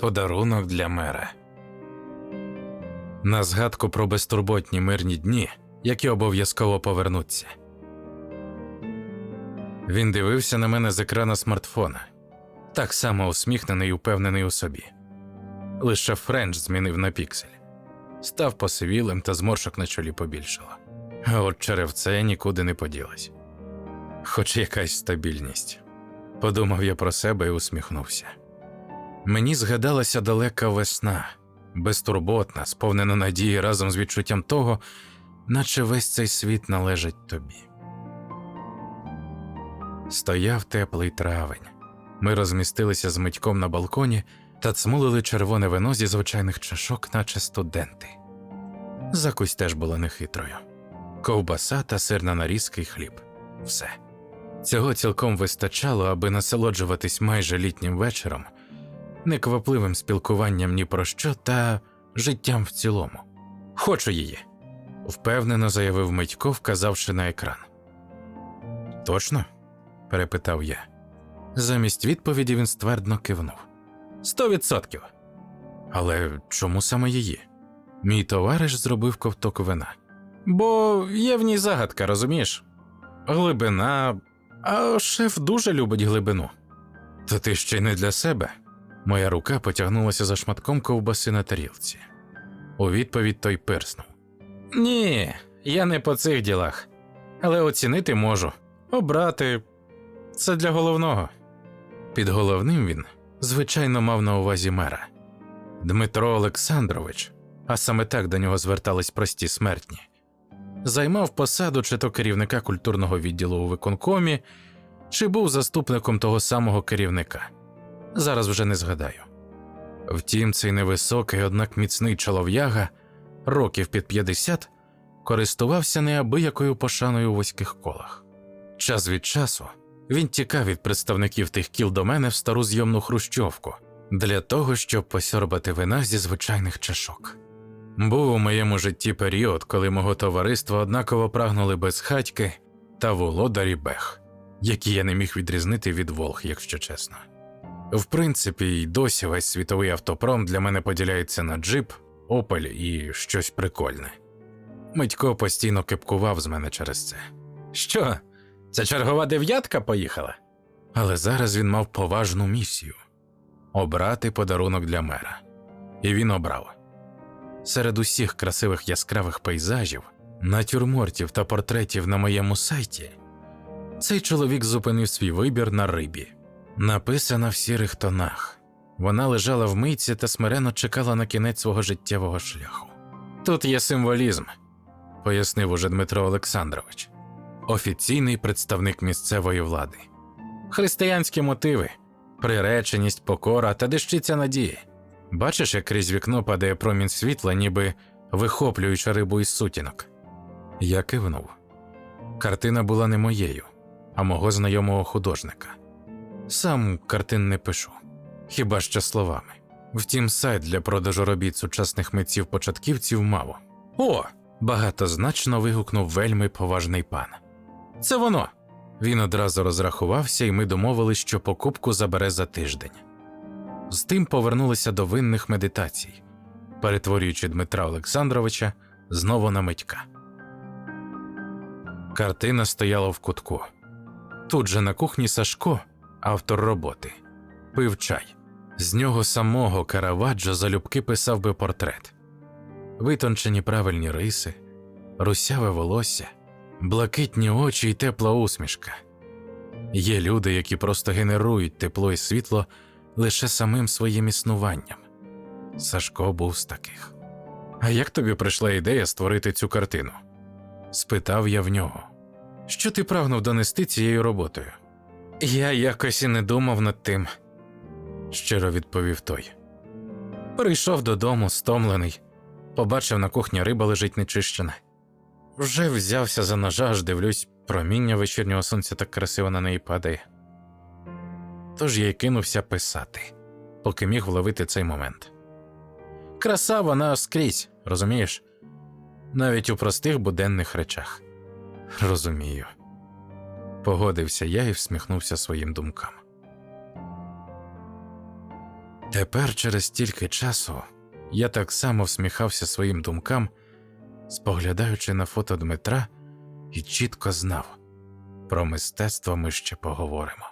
Подарунок для мера. На згадку про безтурботні мирні дні, які обов'язково повернуться. Він дивився на мене з екрана смартфона, так само усміхнений і упевнений у собі. Лише Френч змінив на піксель, став посивілим та зморшок на чолі побільшало. А от черевце нікуди не поділось. Хоч якась стабільність. Подумав я про себе і усміхнувся. Мені згадалася далека весна, безтурботна, сповнена надії разом з відчуттям того, наче весь цей світ належить тобі. Стояв теплий травень. Ми розмістилися з митьком на балконі та цмулили червоне вино зі звичайних чашок, наче студенти. Закусь теж була нехитрою. Ковбаса та сирна нарізка й хліб. Все. Цього цілком вистачало, аби насолоджуватись майже літнім вечором, неквапливим спілкуванням ні про що та життям в цілому. Хочу її, впевнено заявив Митько, вказавши на екран. Точно? перепитав я. Замість відповіді він ствердно кивнув. Сто відсотків. Але чому саме її? Мій товариш зробив ковток вина. Бо є в ній загадка, розумієш? Глибина. А шеф дуже любить глибину. То ти ще й не для себе. Моя рука потягнулася за шматком ковбаси на тарілці. У відповідь той пирснув. Ні, я не по цих ділах. Але оцінити можу. Обрати це для головного. Під головним він, звичайно, мав на увазі мера Дмитро Олександрович, а саме так до нього звертались прості смертні, займав посаду чи то керівника культурного відділу у виконкомі, чи був заступником того самого керівника. Зараз вже не згадаю. Втім, цей невисокий, однак міцний чолов'яга, років під 50, користувався неабиякою пошаною у вузьких колах. Час від часу він тікав від представників тих кіл до мене в стару зйомну хрущовку для того, щоб посьорбати вина зі звичайних чашок. Був у моєму житті період, коли мого товариства однаково прагнули безхатьки та володарі бех, які я не міг відрізнити від волг, якщо чесно. В принципі, й досі весь світовий автопром для мене поділяється на джип, опель і щось прикольне. Митько постійно кипкував з мене через це. Що, ця чергова дев'ятка поїхала? Але зараз він мав поважну місію обрати подарунок для мера. І він обрав. Серед усіх красивих яскравих пейзажів, натюрмортів та портретів на моєму сайті, цей чоловік зупинив свій вибір на рибі, написана в сірих тонах. Вона лежала в мийці та смиренно чекала на кінець свого життєвого шляху. Тут є символізм, пояснив уже Дмитро Олександрович, офіційний представник місцевої влади. Християнські мотиви, приреченість, покора та дещиця надії. Бачиш, як крізь вікно падає промінь світла, ніби вихоплюючи рибу із сутінок. Я кивнув. Картина була не моєю, а мого знайомого художника. Сам картин не пишу, хіба що словами. Втім, сайт для продажу робіт сучасних митців початківців мало. О! багатозначно вигукнув вельми поважний пан. Це воно. Він одразу розрахувався, і ми домовились, що покупку забере за тиждень. З тим повернулися до винних медитацій, перетворюючи Дмитра Олександровича знову на митька. Картина стояла в кутку. Тут же на кухні Сашко, автор роботи, пив чай. З нього самого Караваджо залюбки писав би портрет, витончені правильні риси, русяве волосся, блакитні очі й тепла усмішка. Є люди, які просто генерують тепло і світло лише самим своїм існуванням. Сашко був з таких. А як тобі прийшла ідея створити цю картину? спитав я в нього. Що ти прагнув донести цією роботою? Я якось і не думав над тим, щиро відповів той. Прийшов додому, стомлений, побачив на кухні риба лежить нечищена. Вже взявся за ножа, аж дивлюсь, проміння вечірнього сонця так красиво на неї падає. Тож я й кинувся писати, поки міг вловити цей момент. Краса вона скрізь, розумієш? Навіть у простих буденних речах. Розумію. Погодився я і всміхнувся своїм думкам. Тепер, через стільки часу, я так само всміхався своїм думкам, споглядаючи на фото Дмитра, і чітко знав про мистецтво ми ще поговоримо.